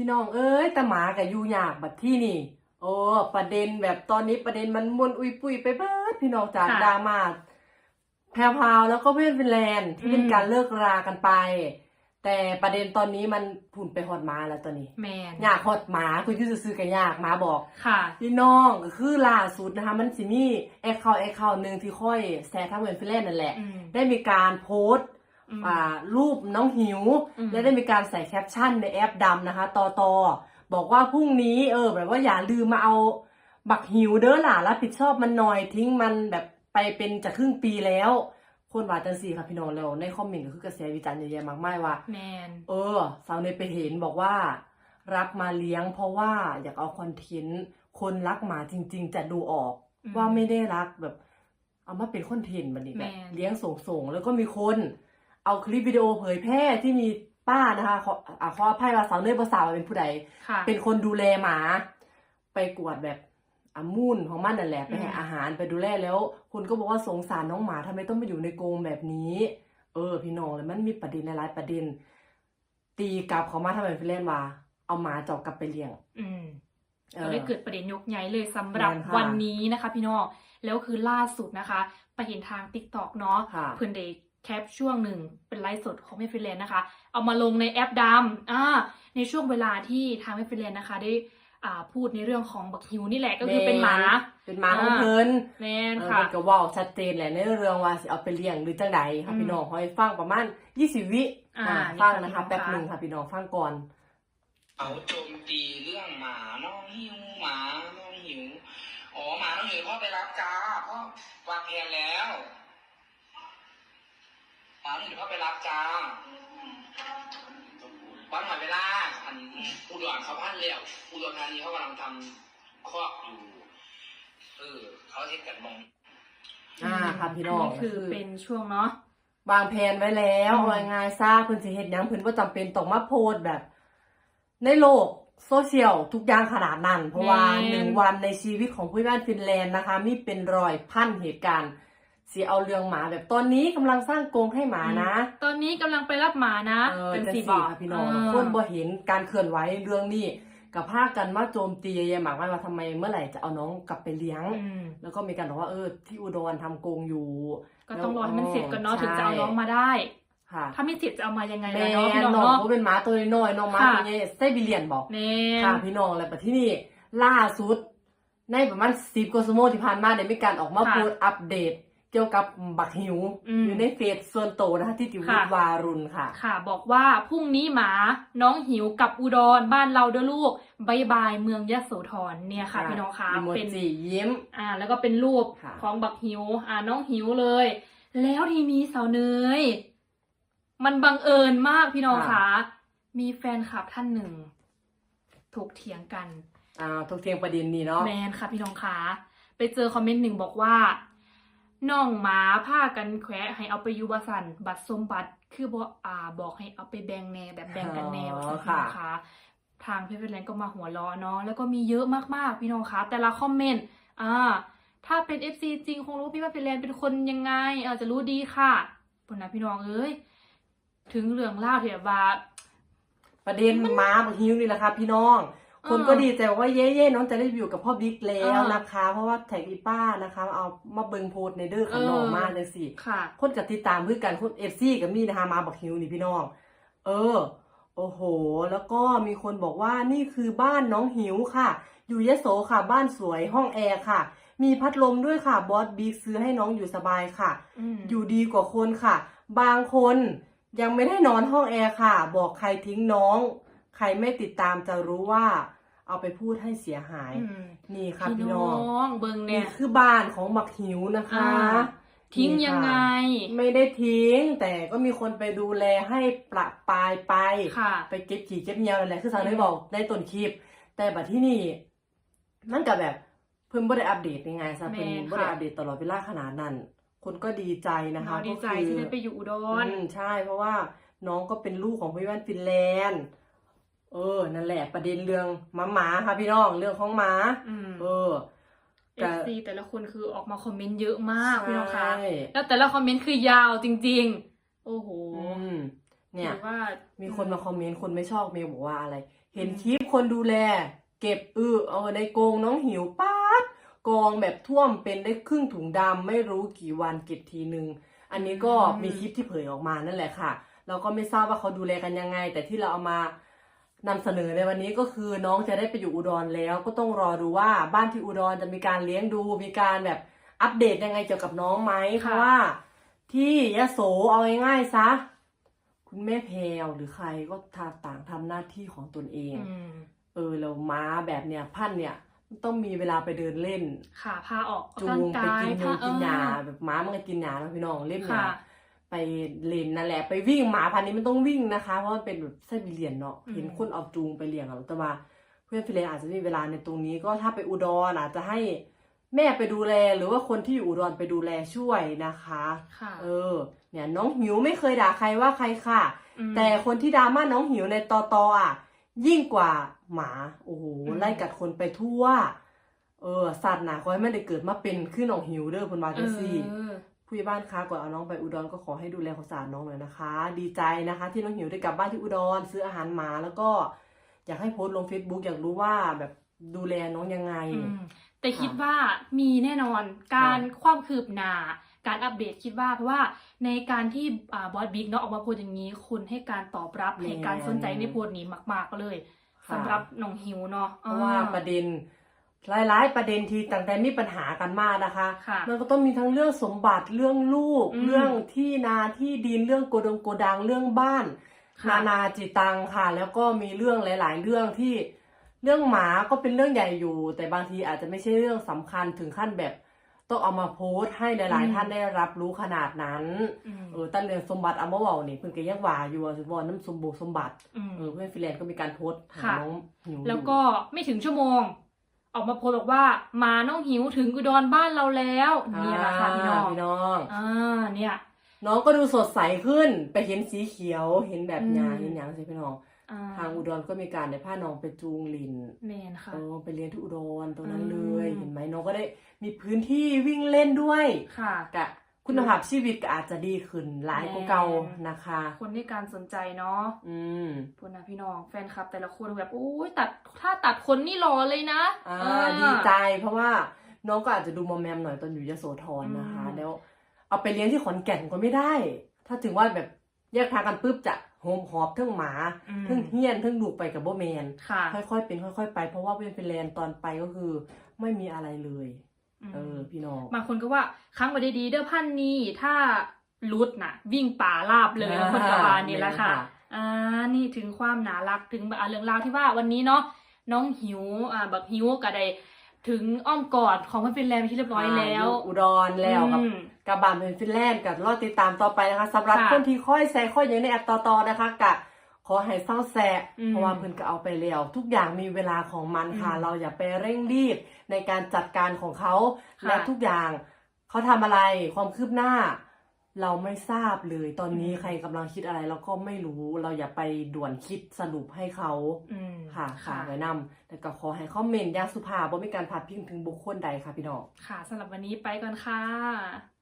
พี่น้องเอ้ยแต่หมากับยูยากบัดที่นี่ โอ้ประเด็นแบบตอนนี้ประเด็นมันมวนอุยปุยไปเบิดพี่น้องจากค่ะ ดราม่าแพรวพราวแล้วก็เพื่อนฟินแลนด์ที่เป็นอืมการเลิกรากันไป แต่ประเด็นตอนนี้มันผุ่นไปฮอดหมาแล้วตอนนี้แมนอยากฮอดหมาคุณคือซื้อๆกันยากหมาบอก ค่ะ พี่น้องก็คือล่าสุดนะคะมันสิมีแอคเคาท์แอคเคาท์หนึ่งที่ค่อยแชร์ทั้งเวนฟินแลนด์นั่นแหละ อืม ได้มีการโพสต์ อืมอ่ารูปน้องหิวอืมและได้มีการใส่แคปชั่นในแอปดำนะคะต่อต่อบอกว่าพรุ่งนี้เออแบบว่าอย่าลืมมาเอาบักหิวเด้อล่ะรับผิดชอบมันหน่อยทิ้งมันแบบไปเป็นจะครึ่งปีแล้ว คนว่าจังสี่ค่ะพี่น้องแล้วในคอมเมนต์ก็คือกระแสวิจารณ์เยอะแยะมากมายว่าแมนเออ สาวเนยไปเห็นบอกว่า รับมาเลี้ยง เพราะว่าอยากเอาคอนเทนต์คนรักหมาจริง ๆ จะดูออกอืมว่าไม่ได้รักแบบ เอามาเป็นคอนเทนต์มันนี่แบบแม่นเลี้ยงส่งๆแล้วก็มีคน เอาคลิปวิดีโอเผยแพร่ที่มีป้านะคะขออ่าขออภัยว่าสาวเนยภาษาวาเป็นผู้ใด ค่ะเป็นคนดูแลหมา ไปกวดแบบอามูนของมันนั่นแหละไปให้อืมอาหารไปดูแลแล้วคนก็บอกว่าสงสารน้องหมาทำไมต้องมาอยู่ในกรงแบบนี้ เออ พี่น้องแล้วมันมีประเด็นหลายๆประเด็น ตีกลับเขามาทำไมฟิเลนว่า เอาหมาเจอกลับไปเลี้ยง อืม เอก็อ เลยเกิดประเด็นยกใหญ่เลยสำหรับแม่นค่ะวันนี้นะคะ พี่น้องแล้วคือล่าสุดนะคะ ไปเห็นทาง t ิ k t o k เนาะค่ะ เพื่อนเดย์ แคปช่วงหนึ่งเป็นไลฟ์สดของแม่ฟินแลนด์นะคะ เอามาลงในแอปดำอ่าในช่วงเวลาที่ทางแม่ฟินแลนด์นะคะ ได้อ่าพูดในเรื่องของบักฮิวนี่แหละก็คือเป็นหมา เป็นหมาของเพิ่นแมนเออค่ะมันก็เว่าชัดเจนแหละในเรื่องว่าสิเอาไปเลี้ยงหรือจังใดค่ะอืมพี่น้องขอให้ฟังประมาณ20วิอ่าอ่านี่ฟังค่ะนะคะพี่น้องแป๊บค่ะหนึ่งค่ะพี่น้องฟังก่อนเขาโจมตีเรื่องหมาน้องหิวหมาน้องหิวอ๋อหมาน้องหิวพ่อไปรับจ้าพ่อวางแผนแล้ว หมาน้องหิวพ่อไปรับจ้าบ้านหมายเวลาอันอุดรเขาพันเลี้ยวอุดรธานีเขากำลังทำคอกอยู่เออเขาเช็คกันมอง อ่าค่ะพี่น้องนี่คือเป็นช่วงเนาะวางแผนไว้แล้วอืมเอาง่ายๆซะเพิ่นสิเฮ็ดหยังเพิ่นบ่จำเป็นต้องมาโพสต์แบบ ในโลกโซเชียลทุกอย่างขนาดนั้น เพราะว่าหนึ่งวันในชีวิตของผู้บ้านฟินแลนด์นะคะ มีเป็นร้อยพันเหตุการณ์ สิเอาเรื่องหมาแบบตอนนี้กำลังสร้างกรงให้หมานะตอนนี้กำลังไปรับหมานะเออเป็นจังสีสี่บอกค่ะพี่น้องเออคนบ่เห็นการเคลื่อนไหวเรื่องนี้กับพากันมาโจมตียายหมากว่าว่าทำไมเมื่อไหร่จะเอาน้องกลับไปเลี้ยง อืมแล้วก็มีการบอกว่าเออที่อุดรทำกรงอยู่ ก็ต้องรอให้มันเสร็จก่อนเนาะใช่ถึงจะเอาน้องมาได้ ค่ะถ้าไม่เสร็จจะเอามายังไงแม่ล่ะเนาะพี่น้องน้องเนาะ เขาเป็นหมาตัวน้อยๆน้องหมาค่ะ ตัวนี้ไซบีเรียนบอกแน่ค่ะพี่น้องแล้วแต่ที่นี่ล่าสุด ในประมาณสิบกว่าชั่วโมงที่ผ่านมาได้มีการออกมาพูดอัปเดต เกี่ยวกับบักหิว อยู่ในเฟซส่วนโตวนะคะที่ติววารุณค่ะ ค่ะ บอกว่าพรุ่งนี้หมาน้องหิวกับอุดรบ้านเราเด้อลูกบายบายเมืองยะโสธรเนี่ยค่ะพี่น้องคะอีโมเป็นจิยิ้มอ่า แล้วก็เป็นรูปค่ะของบักหิว อ่าน้องหิวเลย แล้วทีนี้สาวเนยมันบังเอิญมากพี่น้องคะมีแฟนคลับท่านหนึ่งถกเถียงกันอ่าทุกเทียงประเด็นนี้เนาะแมนค่ะพี่น้องคะไปเจอคอมเมนต์หนึ่งบอกว่า น้องหมาผ้ากันแขวะให้เอาไปอยูบสันบัตรสมบัติคือบอกอ่าบอกให้เอาไปแบ่งแน่แบบแบ่งกันแนวอ๋อค่ะพี่น้องค่ะคะ ทางเพจเฟรนก็มาหัวล้อเนาะแล้วก็มีเยอะมากๆพี่น้องคะแต่ละคอมเมนต์อ่าถ้าเป็น FC จริงคงรู้พี่ว่าฟินแลนด์เป็นคนยังไงอาจจะรู้ดีค่ะปุ่นนะพี่น้องเอ้ยถึงเรื่องเล่าวที่แบบว่าประเด็นหมาบักหิวนี่แหละค่ะพี่น้อง คนอ่าก็ดีใจว่าเย่ๆน้องจะได้อยู่กับพ่อบิ๊กแล้วอ่านนะคะ เพราะว่าแท็กอีป้านะคะ เอามาเบิงโพสต์ในเด้อขนมมากเลยสิค่ะคนกับติดตามเพื่อกันคนเอฟซีกับมีนะคะมาบักฮิวนี่พี่น้องเออ โอ้โห แล้วก็มีคนบอกว่านี่คือบ้านน้องหิวค่ะ อยู่ยโสค่ะบ้านสวยห้องแอร์ค่ะ มีพัดลมด้วยค่ะบอสบิ๊กซื้อให้น้องอยู่สบายค่ะอืมอยู่ดีกว่าคนค่ะ บางคนยังไม่ได้นอนห้องแอร์ค่ะ บอกใครทิ้งน้อง ใครไม่ติดตามจะรู้ว่า เอาไปพูดให้เสียหายอืมนี่ค่ะพี่พี่น้น้อองงเบิงนี่เนี่ยคือบ้านของบักหิวนะคะ อ่าทิ้งยังไง ไม่ได้ทิ้ง แต่ก็มีคนไปดูแลให้ประปรายไป ค่ะ ไปเก็บขี่เก็บเงียวนั่นแหละคือสาวอืมได้บอกในต้นคลิป แต่บัดที่นี่มันกับแบบเพิ่นบ่ได้อัปเดตยังไงซะแม่เพิ่นนบ่ได้ค่ะ อัปเดตตลอดเวลาขนาดนั้น คนก็ดีใจนะคะเนาะดีใจก็คือที่ได้ไปอยู่อุดร อืมใช่เพราะว่าน้องก็เป็นลูกของพี่แว่นฟินแลนด์ เออ นั่นแหละ ประเด็นเรื่องหมาหมาค่ะพี่น้องเรื่องของหมาอืม เออ เอฟซีแต่ละคนคือออกมาคอมเมนต์เยอะมากพี่น้องคะ ใช่ แล้วแต่ละคอมเมนต์คือยาวจริง ๆ โอ้โหอืมเนี่ย ถือว่ามีคนมาคอมเมนต์คนไม่ชอบเมย์บอกว่าอะไร เห็นคลิปคนดูแล เก็บอือเอาในกรงน้องหิวป๊าดกองแบบท่วมเป็นได้ครึ่งถุงดำไม่รู้กี่วันเก็บทีนึง อันนี้ก็อืม มีคลิปที่เผยออกมานั่นแหละค่ะ เราก็ไม่ทราบว่าเขาดูแลกันยังไง แต่ที่เราเอามา นำเสนอในวันนี้ก็คือน้องจะได้ไปอยู่อุดรแล้ว ก็ต้องรอดูว่าบ้านที่อุดรจะมีการเลี้ยงดู มีการแบบอัปเดตยังไงเกี่ยวกับน้องไหมเพราะว่า ที่ยะโสเอาง่ายๆซะ คุณแม่แพรวหรือใครก็ทาต่างทำหน้าที่ของตนเองอืมเออแล้วม้าแบบเนี้ยพันธุ์เนี่ยต้องมีเวลาไปเดินเล่น ค่ะพาออกจูกำลังงไปกายกินพานูกินหญ้าเออแบบม้ามันก็กินหญ้าแล้วพี่น้องเล่นหค่ะญ้า ไปเล่นนั่นแหละไปวิ่งหมาพันธุ์นี้มันต้องวิ่งนะคะ เพราะมันเป็นแบบไส้บิเลียนเนาะอืมเห็นคนเอาจูงไปเลี้ยงอะแต่ว่าเพื่อนฟิเลนอาจจะไม่มีเวลาในตรงนี้ก็ถ้าไปอุดรอาจจะให้แม่ไปดูแลหรือว่าคนที่อยู่อุดรไปดูแลช่วยนะคะค่ะเออ เนี่ยน้องหิวไม่เคยด่าใครว่าใครค่ะมแต่คนที่ดราม่าน้องหิวในตอตออะ ยิ่งกว่าหมาโอ้โหอืม ไล่กัดคนไปทั่ว เออสัตว์หนาขอให้ไม่ได้เกิดมาเป็นขึ้นน้องหิวเด้อคุณบาเอเจซี่อ ผู้ใหญ่บ้านคะก่อนเอาน้องไปอุดรก็ขอให้ดูแลขอสารน้องหน่อยนะคะ ดีใจนะคะ ที่น้องหิวได้กลับบ้านที่อุดรซื้ออาหารหมาแล้วก็อยากให้โพสต์ลง Facebook อยากรู้ว่าแบบดูแลน้องยังไงอืมแต่คิดว่ามีแน่นอนการความคืบหน้าการอัปเดตคิดว่าเพราะว่าในการที่อ่าบอสบิ๊กเนาะออกมาพูดอย่างนี้ คุณให้การตอบรับแน่ให้การสนใจในโพสต์นี้มาก ๆ เลยค่ะสำหรับน้องหิวเนาะเพราะว่าประเด็น หลายๆประเด็นทีต่างแต่มีปัญหากันมากนะคะ ค่ะ มันก็ต้องมีทั้งเรื่องสมบัติเรื่องลูก อืมเรื่องที่นาที่ดินเรื่องโกดงโกดังเรื่องบ้านค่ะ นานาจิตังค่ะ แล้วก็มีเรื่องหลาย ๆ เรื่องที่เรื่องหมาก็เป็นเรื่องใหญ่อยู่ แต่บางทีอาจจะไม่ใช่เรื่องสำคัญถึงขั้นแบบต้องเอามาโพสต์ให้หลาย ๆ ท่านได้รับรู้ขนาดนั้น อืมเออตั้งเรื่องสมบัติเอามาเว่านี่เพิ่นก็ยังว่าอยู่ว่าสิว่าน้ำสมบูรณ์สมบัติ ม เออเพื่อนฟิแลนซ์ก็มีการโพสต์หาค่ะ น้องหิวอยู่ แล้วก็ไม่ถึงชั่วโมง ออกมาโพสต์บอกว่าหมาน้องหิวถึงอุดรบ้านเราแล้วเนี่ยแหละค่ะพี่น้องพี่น้องอ่าเนี่ย น้องก็ดูสดใสขึ้นไปเห็นสีเขียวเห็นแบบอืมยาเห็นหยางสิพี่น้องอ่าทางอุดรก็มีการได้พาน้องไปจูงลินแมนค่ะเออไปเรียนที่อุดรตรงนั้นอืมเลย เห็นไหมน้องก็ได้มีพื้นที่วิ่งเล่นด้วย ค่ะกะ คุณภาพชีวิตก็อาจจะดีขึ้นหลายกว่าเก่านะคะ คนให้การสนใจเนาะอืมพูดนะพี่น้องแฟนคลับ แต่ละคนแบบโอ้ยตัดถ้าตัดคนนี่หล่อเลยนะอ่าเออดีใจ เพราะว่าน้องก็อาจจะดูมอมแมมหน่อยตอนอยู่ยโสธรนะคะอืมแล้ว เอาไปเลี้ยงที่ขอนแก่นก็ไม่ได้ ถ้าถึงว่าแบบแยกทางกันปุ๊บจะโฮมหอบเทั้งหมาอืมเทั้งเฮียนเทั้งลูกไปกับโบแมนค่ะค่อยๆเป็นค่อย ๆ ไปเพราะว่าเป็นฟินแลนด์ตอนไปก็คือ ไม่มีอะไรเลยม เออ พี่น้องบางคนก็ว่าครั้งวันดีๆเด้อพันนี้ถ้ารุดน่ะวิ่งป่าลาบเลยอ่าคนประมาณนี้แหละค่ะเนี่ยค่ะอ่านี่ถึงความน่ารักถึงแบบอ่าเรื่องราวที่ว่าวันนี้เนาะน้องหิวอ่าแบบหิวก็ได้ถึงอ้อมกอดของมันเป็นแลนด์ไปที่เรียบร้อยแล้ว อุดรแล้วกับอืมกับบานเป็นฟินแลนด์กับรอติดตามต่อไปนะคะสำหรับค่ะคนที่ค่อยแซะค่อยอยังในแอปต่อๆนะคะกะ ขอให้เศร้าแซะอืมเพราะว่าเพิ่นก็เอาไปแล้ว ทุกอย่างมีเวลาของมันค่ะ อืมเราอย่าไปเร่งรีบในการจัดการของเขา ค่ะและทุกอย่างเขาทำอะไรความคืบหน้า เราไม่ทราบเลยตอนนี้อืม ใครกำลังคิดอะไรเราก็ไม่รู้ เราอย่าไปด่วนคิดสรุปให้เขา อืมค่ะค่ะค่ะแนะนำแต่ก็ขอให้คอมเมนต์อย่างสุภาพว่ามีการพาดพิงถึงบุคคลใดค่ะพี่น้อง ค่ะสำหรับวันนี้ไปก่อนค่ะ